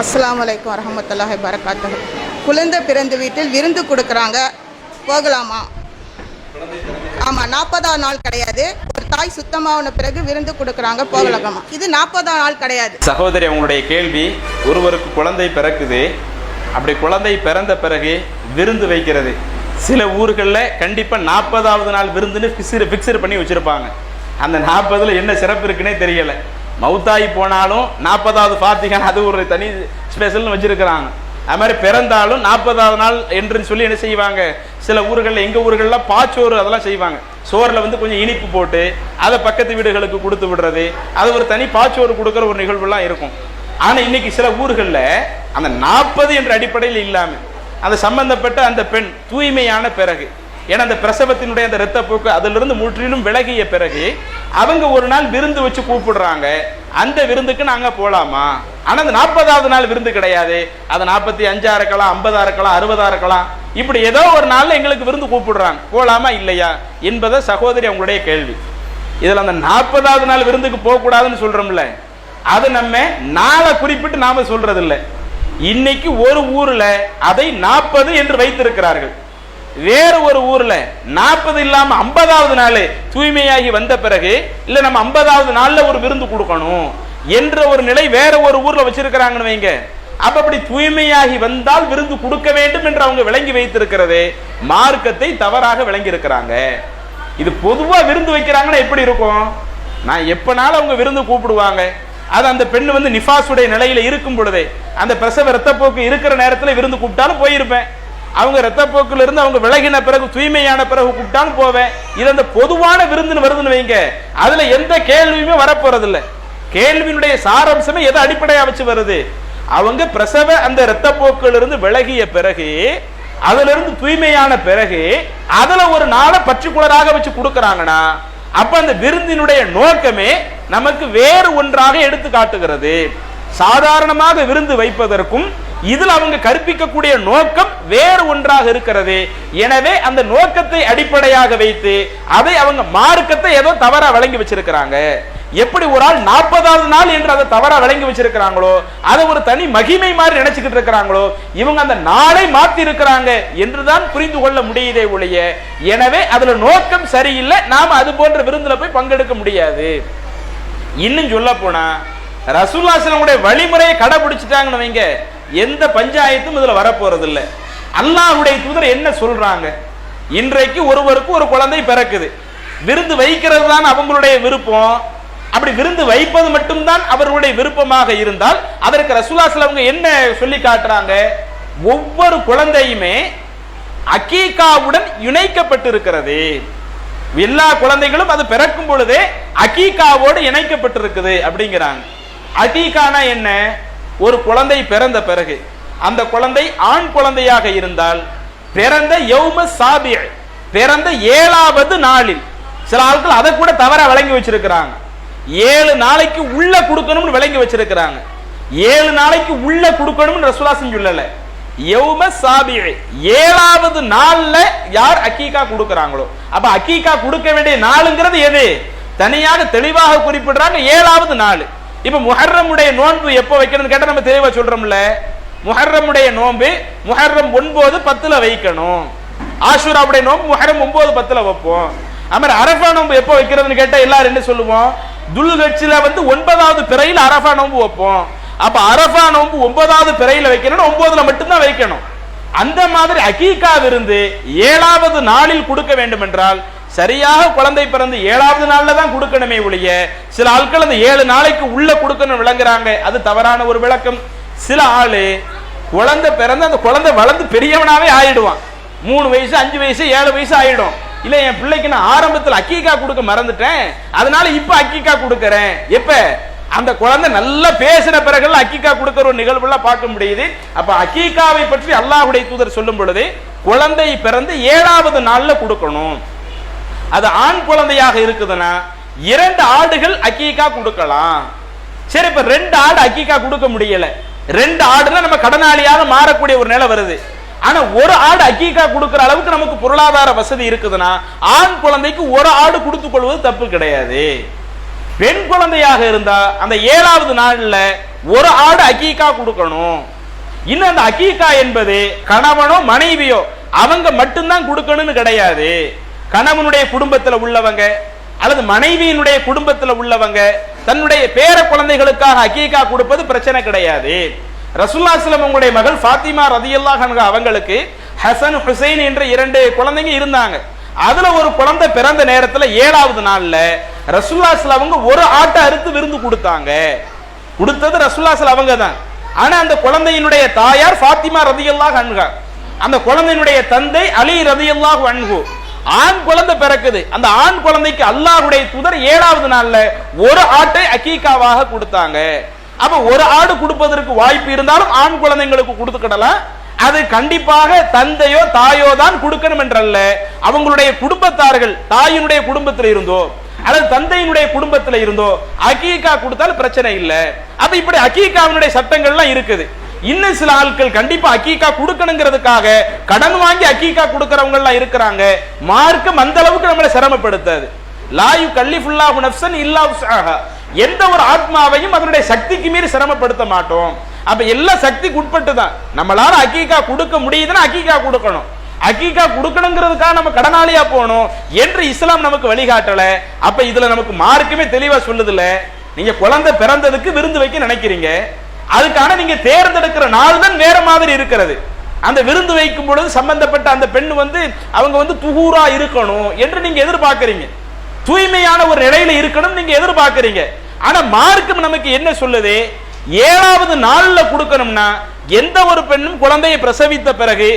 அஸ்லாம் வலைக்கம் வரமத்துல்லாஹி வரகாத்து குழந்தை பிறந்த வீட்டில் விருந்து கொடுக்குறாங்க. போகலாமா? ஆமாம் நாற்பதாம் நாள் கிடையாது. ஒரு தாய் சுத்தமாகின பிறகு விருந்து கொடுக்குறாங்க. போகலாமா? இது நாற்பதாம் நாள் கிடையாது. சகோதரி உங்களுடைய கேள்வி ஒருவருக்கு குழந்தை பிறக்குது. அப்படி குழந்தை பிறந்த பிறகு விருந்து வைக்கிறது. சில ஊர்களில் கண்டிப்பாக நாற்பதாவது நாள் விருந்துன்னு ஃபிக்ஸு ஃபிக்ஸடு பண்ணி வச்சுருப்பாங்க. அந்த நாற்பதில் என்ன சிறப்பு இருக்குன்னே தெரியலை. மவுத்தாகி போனாலும் நாற்பதாவது ஃபாத்திகான் அது ஒரு தனி ஸ்பெஷல்னு வச்சுருக்கிறாங்க. அது மாதிரி பிறந்தாலும் நாற்பதாவது நாள் என்று சொல்லி என்ன செய்வாங்க? சில ஊர்களில் எங்கள் ஊர்களில் பாச்சோறு அதெல்லாம் செய்வாங்க. சோறில் வந்து கொஞ்சம் இனிப்பு போட்டு அதை பக்கத்து வீடுகளுக்கு கொடுத்து விடுறது. அது ஒரு தனி பாச்சோறு கொடுக்குற ஒரு நிகழ்வுலாம் இருக்கும். ஆனால் இன்னைக்கு சில ஊர்களில் அந்த நாற்பது என்ற அடிப்படையில் இல்லாமல் அந்த சம்பந்தப்பட்ட அந்த பெண் தூய்மையான பிறகு ஏன்னா அந்த பிரசவத்தினுடைய அந்த இரத்தப்போக்கு அதிலிருந்து முற்றிலும் விலகிய பிறகு அவங்க ஒரு நாள் விருந்து வச்சு கூப்பிடுறாங்க. அந்த விருந்துக்கு நாங்க போலாமா? ஆனா அந்த நாற்பதாவது நாள் விருந்து கிடையாது. அது நாற்பத்தி அஞ்சா இருக்கலாம் ஐம்பதா இருக்கலாம் அறுபதா இருக்கலாம் இப்படி ஏதோ ஒரு நாள்ல எங்களுக்கு விருந்து கூப்பிடுறாங்க. போலாமா இல்லையா? என்பதை சகோதரி அவங்களுடைய கேள்வி. இதுல அந்த நாற்பதாவது நாள் விருந்துக்கு போக கூடாதுன்னு சொல்றோம்ல. அது நம்ம நாளை குறிப்பிட்டு நாம சொல்றது இல்ல இன்னைக்கு ஒரு ஊர்ல அதை நாற்பது என்று வைத்திருக்கிறார்கள். வேறு ஒரு ஊர்ல நாற்பது இல்லாம ஐம்பதாவது நாள் தூய்மையாகி வந்த பிறகு இல்ல நம்ம ஐம்பதாவது நாள்ல ஒரு விருந்து கொடுக்கணும் என்ற ஒரு நிலை வேற ஒரு ஊர்ல வச்சிருக்கிறாங்கன்னு வைங்க. அப்ப அப்படி தூய்மையாகி வந்தால் விருந்து கொடுக்க வேண்டும் என்று அவங்க விளங்கி வைத்திருக்கிறது மார்க்கத்தை தவறாக விளங்கி இருக்கிறாங்க இது பொதுவா விருந்து வைக்கிறாங்கன்னா எப்படி இருக்கும்? நான் எப்பனாலும் அவங்க விருந்து கூப்பிடுவாங்க? அது அந்த பெண் வந்து நிஃபாஸுடைய நிலையில இருக்கும் பொழுதே அந்த பிரசவ ரத்தப்போக்கு இருக்கிற நேரத்தில் விருந்து கூப்பிட்டாலும் போயிருப்பேன். அவங்க ரத்தப்போக்கில் இருந்து அவங்க விலகின பிறகு தூய்மையான பிறகு கூப்பிட்டாலும் போவேன். இது அந்த பொதுவான விருந்துன்னு வருதுன்னு வைங்க. அதுல எந்த கேள்வியுமே வரப்போறது இல்லை கேள்வியினுடைய சாரம்சமே எதை அடிப்படையா வச்சு வருது? அவங்க பிரசவ அந்த இரத்தப்போக்குல இருந்து விலகிய பிறகு அதுல இருந்து தூய்மையான பிறகு அதுல ஒரு நாளை பர்டிகுலராக வச்சு கொடுக்கறாங்கன்னா அப்ப அந்த விருந்தினுடைய நோக்கமே நமக்கு வேறு ஒன்றாக எடுத்து காட்டுகிறது. சாதாரணமாக விருந்து வைப்பதற்கும் இதில் அவங்க கற்பிக்கக்கூடிய நோக்கம் வேறு ஒன்றாக இருக்கிறது. எனவே அந்த நோக்கத்தை அடிப்படையாக வைத்து அதை அவங்க மார்க்கத்தை ஏதோ தவறா வழங்கி வச்சிருக்கிறாங்க. எப்படி ஒரு ஆள் நாற்பதாவது நாள் என்று அதை தவறா வழங்கி வச்சிருக்கிறாங்களோ அதை ஒரு தனி மகிமை மாதிரி நினைச்சுக்கிட்டு இருக்கிறாங்களோ இவங்க அந்த நாளை மாத்தி இருக்கிறாங்க என்றுதான் புரிந்து கொள்ள முடியுதே ஒழிய எனவே அதுல நோக்கம் சரியில்லை நாம அது போன்ற விருந்துல போய் பங்கெடுக்க முடியாது. இன்னும் சொல்ல போனா ரசூல்லாசலமுடைய வழிமுறையை கடைபிடிச்சிட்டாங்கன்னு வைங்க. எந்த பஞ்சாயத்தும் இதுல வரப்போறது இல்ல அல்லாஹ்வுடைய தூதர் என்ன சொல்றாங்க? இன்றைக்கு ஒருவருக்கு ஒரு குழந்தை பிறக்குது. விருந்து வைக்கிறது தான் அவங்களுடைய விருப்பம். அப்படி விருந்து வைப்பது மட்டும்தான் அவர்களுடைய விருப்பமாக இருந்தால் அதற்கு ரசூலாசல் அவங்க என்ன சொல்லி காட்டுறாங்க? ஒவ்வொரு குழந்தையுமே அகீகாவுடன் இணைக்கப்பட்டிருக்கிறது. எல்லா குழந்தைகளும் அது பிறக்கும் பொழுதே அகீகாவோடு இணைக்கப்பட்டிருக்குது அப்படிங்கிறாங்க. அகீகானா என்ன? ஒரு குழந்தை பிறந்த பிறகு அந்த குழந்தை ஆண் குழந்தையாக இருந்தால் பிறந்த யௌம சாபி பிறந்த ஏழாவது நாளில். சில ஆட்கள் அதை கூட தவற விளங்கி வச்சிருக்கிறாங்க. ஏழு நாளைக்கு உள்ள கொடுக்கணும்னு விளங்கி வச்சிருக்கிறாங்க. ஏழு நாளைக்கு உள்ள கொடுக்கணும்னு ரசூலாசன் சொல்லல. யௌம சாபி ஏழாவது நாள்ல யார் அக்கீகா கொடுக்கறாங்களோ அப்ப அக்கீகா கொடுக்க வேண்டிய நாளுங்கிறது எது? தனியாக தெளிவாக குறிப்பிடுறாங்க ஏழாவது நாள். இப்ப முஹர்ரமுடைய நோன்பு எப்போ வைக்கணும்னு கேட்டா நம்ம தெளிவா சொல்றோம்ல. முஹர்ரமுடைய நோன்பு முஹர்ரம் ஒன்பது பத்துல வைக்கணும். ஆஷூராவுடைய நோன்பு முஹர்ரம் ஒன்பது பத்துல வைப்போம். அமர் அரஃபா நோன்பு எப்போ வைக்கிறதுன்னு கேட்டா எல்லாரும் என்ன சொல்லுவோம்? துல்கட்சியில வந்து ஒன்பதாவது பிறையில் அரஃபா நோன்பு வைப்போம். அப்ப அரஃபா நோன்பு ஒன்பதாவது பிறையில வைக்கணும் ஒன்பதுல மட்டும்தான் வைக்கணும். அந்த மாதிரி அகீகாவிருந்து ஏழாவது நாளில் கொடுக்க வேண்டும் என்றால் சரியாக குழந்தை பிறந்து ஏழாவது நாள்ல தான் கொடுக்கணுமே ஒழிய சில ஆட்கள் அந்த ஏழு நாளைக்கு உள்ள கொடுக்கணும் விளங்குறாங்க. அது தவறான ஒரு விளக்கம். சில ஆளு குழந்தை பிறந்து அந்த குழந்தை வளர்ந்து பெரியவனாவே ஆயிடுவான். மூணு வயசு அஞ்சு வயசு ஏழு வயசு ஆயிடும். இல்ல என் பிள்ளைக்கு நான் ஆரம்பத்தில் அக்கீக்கா கொடுக்க மறந்துட்டேன். அதனால இப்ப அக்கீக்கா கொடுக்கறேன். எப்ப? அந்த குழந்தை நல்லா பேசின பிறகு அக்கீக்கா கொடுக்கிற ஒரு நிகழ்வுலாம் பார்க்க முடியுது. அப்ப அக்கீக்காவை பற்றி அல்லாஹுடைய தூதர் சொல்லும் பொழுது குழந்தை பிறந்து ஏழாவது நாள்ல கொடுக்கணும். அது ஆண் குழந்தையாக இருக்குதுன்னா இரண்டு ஆடுகள் அக்கீக்கா கொடுக்கலாம். சரி இப்ப ரெண்டு ஆடு அக்கீக்கா கொடுக்க முடியல. ரெண்டு ஆடுனா நம்ம கடனாளியாக மாறக்கூடிய ஒரு நிலை வருது. ஆனா ஒரு ஆடு அக்கீக்கா கொடுக்கிற அளவுக்கு நமக்கு பொருளாதார வசதி இருக்குதுன்னா ஆண் குழந்தைக்கு ஒரு ஆடு கொடுத்துக் கொள்வது தப்பு கிடையாது. பெண் குழந்தையாக இருந்தா அந்த ஏழாவது நாள்ல ஒரு ஆடு அக்கீக்கா கொடுக்கணும். இன்னும் அந்த அக்கீக்கா என்பது கணவனோ மனைவியோ அவங்க மட்டும்தான் கொடுக்கணும்னு கிடையாது. கணவனுடைய குடும்பத்தில் உள்ளவங்க அல்லது மனைவியினுடைய குடும்பத்தில் உள்ளவங்க தன்னுடைய பேர குழந்தைகளுக்காக அகீகா கொடுப்பது பிரச்சனை கிடையாது. ரசுல்லா சிலம் உங்களுடைய மகள் ஃபாத்திமா ரதியல்லாஹு அவங்களுக்கு ஹசன் ஹுசைன் என்ற இரண்டு குழந்தைங்க இருந்தாங்க. அதுல ஒரு குழந்தை பிறந்த நேரத்துல ஏழாவது நாள்ல ரசுல்லா ஸல்லல்லாஹு அவங்க ஒரு ஆட்டை அறுத்து விருந்து கொடுத்தாங்க. கொடுத்தது ரசுல்லா அவங்க தான் ஆனா அந்த குழந்தையினுடைய தாயார் ஃபாத்திமா ரதியல்லாஹு அன்ஹா. அந்த குழந்தையினுடைய தந்தை அலி ரதியல்லாஹு அன்ஹு. ஆண் குழந்தை பிறக்குது. அந்த ஆண் குழந்தைக்கு அல்லாஹ்வுடைய தூதர் ஏழாவது நாள்ல ஒரு ஆட்டை அக்கீகாவாக கொடுத்தாங்க. அப்ப ஒரு ஆடு கொடுப்பதற்கு வாய்ப்பு இருந்தாலும் ஆண் குழந்தைங்களுக்கு கொடுத்துக்கிடலாம் அது கண்டிப்பாக தந்தையோ தாயோ தான் கொடுக்கணும் என்றல்ல. அவங்களுடைய குடும்பத்தார்கள் தாயினுடைய குடும்பத்தில் இருந்தோ அல்லது தந்தையினுடைய குடும்பத்தில் இருந்தோ அகீகா கொடுத்தாலும் பிரச்சனை இல்லை. அப்ப இப்படி அகீகாவினுடைய சட்டங்கள்லாம் இருக்குது. இன்னும் சில ஆட்கள் கண்டிப்பா அக்கீக்கா கொடுக்கணுங்கிறதுக்காக கடன் வாங்கி அக்கீக்கா கொடுக்கறவங்க எல்லாம் இருக்கிறாங்க. மார்க்கம் அந்த அளவுக்கு நம்மளை சிரமப்படுத்தாது. லாயு கல்லிஃபுல்லாஹு நஃப்சன் இல்லா உஸ்ஆஹா. எந்த ஒரு ஆத்மாவையும் அதனுடைய சக்திக்கு மீறி சிரமப்படுத்த மாட்டோம். அப்ப எல்லா சக்திக்கு உட்பட்டு தான் நம்மளால அக்கீக்கா கொடுக்க முடியுதுன்னா அக்கீக்கா கொடுக்கணும். அக்கீக்கா கொடுக்கணுங்கிறதுக்காக நம்ம கடனாளியா போகணும் என்று இஸ்லாம் நமக்கு வழிகாட்டல. அப்ப இதுல நமக்கு மார்க்குமே தெளிவா சொல்லுதுல. நீங்க குழந்தை பிறந்ததுக்கு விருந்து வைக்க நினைக்கிறீங்க? அதுக்கான நீங்க தேர்ந்தெடுக்கிற நாள் தான் வேற மாதிரி இருக்கிறது. அந்த விருந்து வைக்கும் பொழுது சம்பந்தப்பட்ட அந்த பெண் வந்து அவங்க வந்து துகூரா இருக்கணும் என்று நீங்க எதிர்பார்க்கறீங்க. தூய்மையான ஒரு நிலையில இருக்கணும் நீங்க எதிர்பார்க்கறீங்க. ஆனா மார்க்கம் நமக்கு என்ன சொல்லுது? ஏழாவது நாள்ல கொடுக்கணும்னா எந்த ஒரு பெண்ணும் குழந்தையை பிரசவித்த பிறகு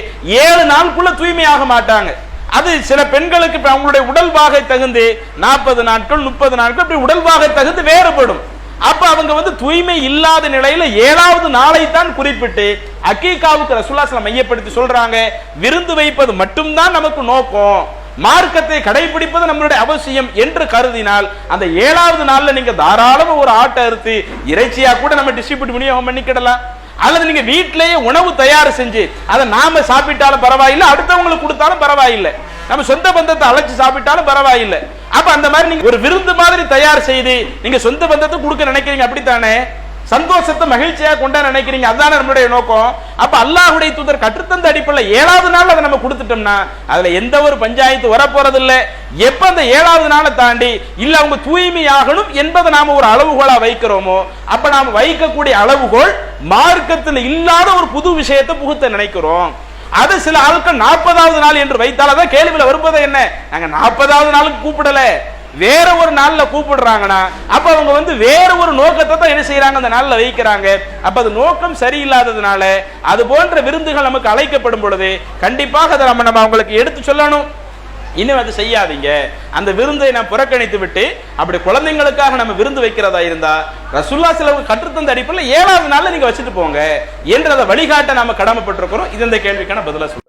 ஏழு நாளுக்குள்ள தூய்மையாக மாட்டாங்க. அது சில பெண்களுக்கு அவங்களுடைய உடல் வாகை தகுந்து நாற்பது நாட்கள் முப்பது நாட்கள் இப்படி உடல் வாகை தகுந்து வேறுபடும். அப்ப அவங்க வந்து தூய்மை இல்லாத நிலையில ஏழாவது நாளை தான் குறிப்பிட்டு அக்கீகாவுக்கு ரசூல்லாஸ்லாம் மையப்படுத்தி சொல்றாங்க. விருந்து வைப்பது மட்டும்தான் நமக்கு நோக்கம். மார்க்கத்தை கடைபிடிப்பது நம்மளுடைய அவசியம் என்று கருதினால் அந்த ஏழாவது நாள்ல நீங்க தாராளமா ஒரு ஆட்டை அறுத்து இறைச்சியா கூட நம்ம டிஸ்ட்ரிபியூட் விநியோகம் பண்ணிக்கிடலாம். அல்லது நீங்க வீட்டிலேயே உணவு தயார் செஞ்சு அதை நாம சாப்பிட்டாலும் பரவாயில்லை அடுத்தவங்களுக்கு கொடுத்தாலும் பரவாயில்லை. நம்ம சொந்த பந்தத்தை அழைச்சு சாப்பிட்டாலும் பரவாயில்லை. அப்ப அந்த மாதிரி நீங்க ஒரு விருந்து மாதிரி தயார் செய்து நீங்க சொந்த பந்தத்தை கொடுக்க நினைக்கிறீங்க அப்படித்தானே? சந்தோஷத்தை மகிழ்ச்சியா கொண்டா நினைக்கிறீங்க. அதுதானே நம்மளுடைய நோக்கம். அப்ப அல்லாஹுடைய தூதர் கற்றுத்தந்த அடிப்படையில் ஏழாவது நாள் அதை நம்ம கொடுத்துட்டோம்னா அதுல எந்த ஒரு பஞ்சாயத்து வரப்போறது இல்ல எப்ப அந்த ஏழாவது நாளை தாண்டி இல்ல அவங்க தூய்மையாகணும் என்பதை நாம ஒரு அளவுகோலா வைக்கிறோமோ அப்ப நாம வைக்கக்கூடிய அளவுகோல் மார்க்கத்தில் இல்லாத ஒரு புது விஷயத்தை புகுத்த நினைக்கிறோம். அது சில ஆட்கள் நாற்பதாவது நாள் என்று வைத்தால் அதான் கேள்வியில் வரும்போது என்ன? நாங்க நாற்பதாவது நாளுக்கு கூப்பிடல. வேற ஒரு நாள்ல கூப்பிடுறாங்கன்னா அப்ப அவங்க வந்து வேற ஒரு நோக்கத்தை தான் என்ன செய்யறாங்க அந்த நாள்ல வைக்கிறாங்க. அப்ப அது நோக்கம் சரியில்லாததுனால அது போன்ற விருந்துகள் நமக்கு அழைக்கப்படும் பொழுது கண்டிப்பாக அதை நம்ம நம்ம அவங்களுக்கு எடுத்து சொல்லணும். இன்னும் அதை செய்யாதீங்க. அந்த விருந்தை நான் புறக்கணித்து விட்டு அப்படி குழந்தைங்களுக்காக நம்ம விருந்து வைக்கிறதா இருந்தா ரசுல்லா சிலவு கற்றுத்தந்த அடிப்படையில் ஏழாவது நாள்ல நீங்க வச்சுட்டு போங்க. என்று அதை வழிகாட்ட நாம கடமைப்பட்டிருக்கிறோம். இது இந்த கேள்விக்கான பதிலா சொல்லுங்க